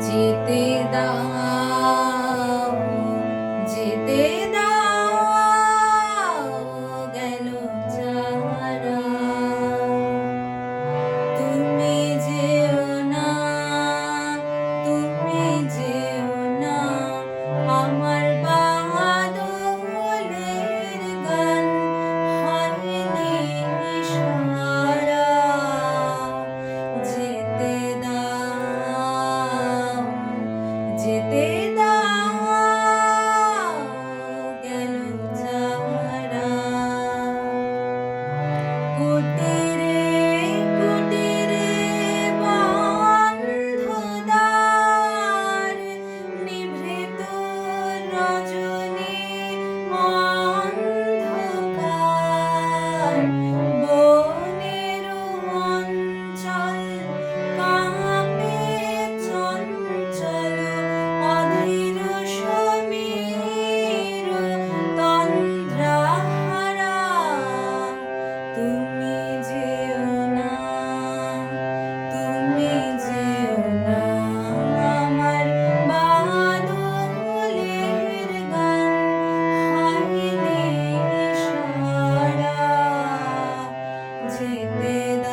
যেতে দাও যেতে যেতে